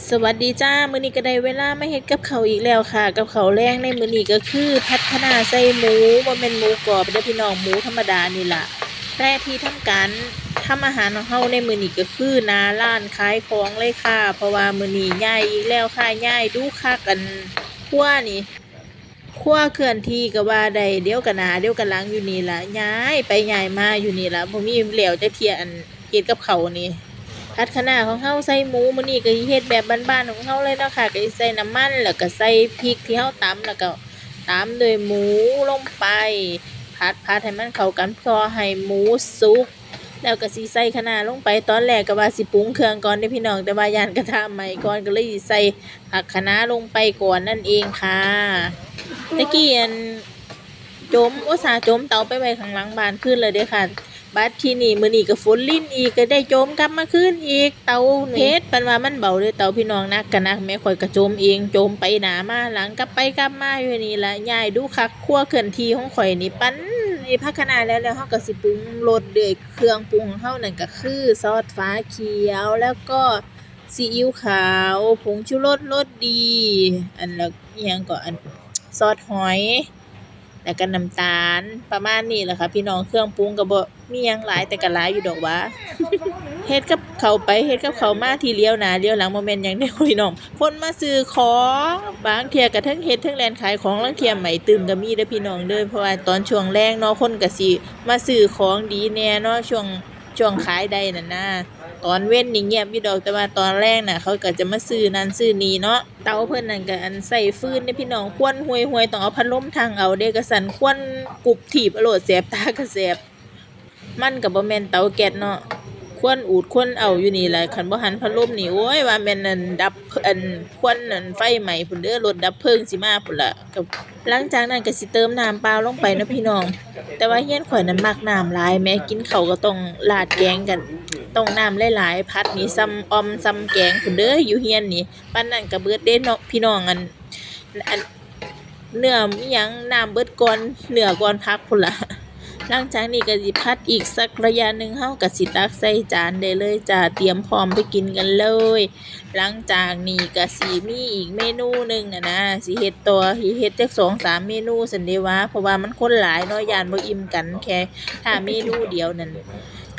สวัสดีจ้า มื้อนี้ก็ได้เวลามาเฮ็ดกับเขาอีกแล้วค่ะ กับเขาแรงในมื้อนี้ก็คือพัฒนาใส่หมูบ่แม่นหมูกรอบเด้อพี่น้องหมูธรรมดานี่ล่ะแต่ที่ทำการทำอาหารของเฮาในมื้อนี้ก็คือนาร้านขายของเลยค่ะ เพราะว่ามื้อนี้ย้ายอีกแล้วค่ะย้ายดูคักกันครัวนี่ครัวเคลื่อนที่ก็ว่าได้เดี๋ยวก็หน้าเดี๋ยวก็หลังอยู่นี่ล่ะย้ายไปย้ายมาอยู่นี่ล่ะบ่มีแล้วจักเที่ยอันเฮ็ดกับเขานี่ ผัดคะน้าของเฮาใส่หมูมื้อนี้ก็สิเฮ็ดแบบบ้านๆของเฮาเลยเนาะค่ะก็สิใส่น้ำมันแล้วก็ใส่พริกที่เฮาตำแล้วก็ตามด้วยหมูลงไปผัดผัดให้มันเข้ากันพอให้หมูสุกแล้วก็สิใส่คะน้าลงไปตอนแรกก็ว่าสิปรุงเครื่องก่อนเด้พี่น้องแต่ว่าย่านกระทะใหม่ก่อนก็เลยใส่ผักคะน้าลงไปก่อนนั่นเองค่ะตะกี้อันจมอุตสาหจมเตาไปไว้ข้างหลังบ้านขึ้นเลยเด้อค่ะ บัดที่นี่มื้อนี้ก็ฝนลิ้นอีกก็ได้โจมกลับมาคืนอีก เตาเพชรปันว่ามันเบาเด้อเตาพี่น้องนักกันนักแม่ข่อยก็โจมเองโจมไปหนามาหลังกลับไปกลับมาอยู่นี่ละยายดูคักครัวเคลื่อนที่ของข่อยนี่ปั้นไอ้พักขนาดแล้วแล้วเฮาก็สิปรุงรสด้วยเครื่องปรุงของเฮานั่นก็คือซอสฟ้าเขียวแล้วก็ซีอิ๊วขาวผงชูรสรสดี อันแล้วอีหยังก็อันซอสหอย แล้วก็น้ำตาลประมาณนี้แหละค่ะพี่น้องเครื่องปรุงก็บ่มีหยังหลายแต่ก็หลายอยู่ดอกหว่า เฮ็ดกับเขาวไปเฮ็ดกับเขาวมาทีเลี้ยวหนาเลี้ยวหลังบ่แม่นหยังเด้อพี่น้องคนมาซื้อของบางเที่ยก็เทั้งเฮ็ดเทั้งแลนขายของลางเที่ยใหม่ตื่มก็มีเด้อพี่น้องเด้อเพราะว่าตอนช่วงแรงเนาะคนก็สิมาซื้อของดีแน่เนาะช่วงช่วงขายได้นั่นนะ ตอนเว้นนี่เงียบอยู่ดอกแต่ว่าตอนแรกน่ะ เขาก็จะมาซื้อนั่นซื้อนี่เนาะเตาเพิ่นนั่นก็อันใส่ฟืนเด้อพี่น้องควนห่วยๆต้องเอาพัดลมทางเอาเด้กระสันควนกุบถีบอโลดแสบตาก็แสบมันก็บ่แม่นเตาแก๊สเนาะควรอูดควรเอาอยู่นี่แหละคันบ่หันพัดลมนี่โอ้ยว่าแม่นนั่นดับอันควรนั่นไฟไหม้พุ่นเด้อรถดับเพลิงสิมาพุ่นละก็หลังจากนั้นก็สิเติมน้ำเปล่าลงไปเนาะพี่น้อง แต่ว่าเฮียนข่อยนั้นมักน้ำหลายแม้กินเขาก็ต้องราดแกงกัน ต้องน้ำหลายๆพัดนี่ซ้ำออมซ้ำแกงพุ่นเด้ออยู่เฮียนนี่ปานนั้นก็เบิดเด้เนาะพี่น้องอันอันเนื้อมีหยังน้ำเบิดก่อนเนื้อก่อนพักพุ่นล่ะหลังจากนี้ก็สิพัดอีกสักระยะหนึ่งเฮาก็สิตักใส่จานได้เลยจ้าเตรียมพร้อมไปกินกันเลย หลังจากนี้ก็สิมีอีกเมนูหนึงน่ะนะสิเฮ็ดตัวสิเฮ็ดจักสองสามเมนูซั่นเดว่าเพราะว่ามันคนหลายเนาะยานบ่อิ่มกันแค่ถ้าเมนูเดียวนั่น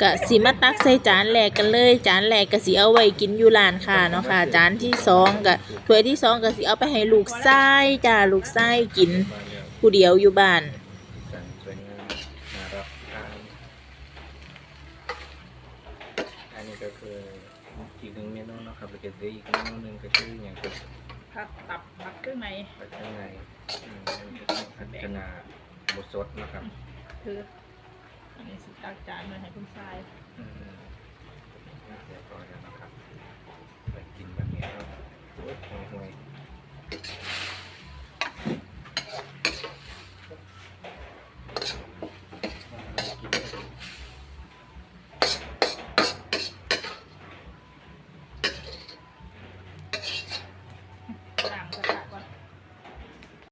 ก็สิมาตักใส่จานแรกกันเลย จานแรกก็สิเอาไว้กินอยู่ร้านค้าเนาะค่ะ จานที่สองก็ถ้วยที่สองก็สิเอาไปให้ลูกชายจ้าลูกชายกินผู้เดียวอยู่บ้านสั่งสวยงามน่ารับทานอันนี้ก็คืออีกหนึ่งเมนูเนาะครับแล้วก็เหลืออีกเมนูหนึ่งก็คืออย่างเป็นผัดตับผัดเครื่องในผัดข้างในอืมผัดคะน้าหมูสดนะครับคือ อันนี้สิตักจานมาให้คุณชาย อืมเรียบร้อยแล้วนะครับ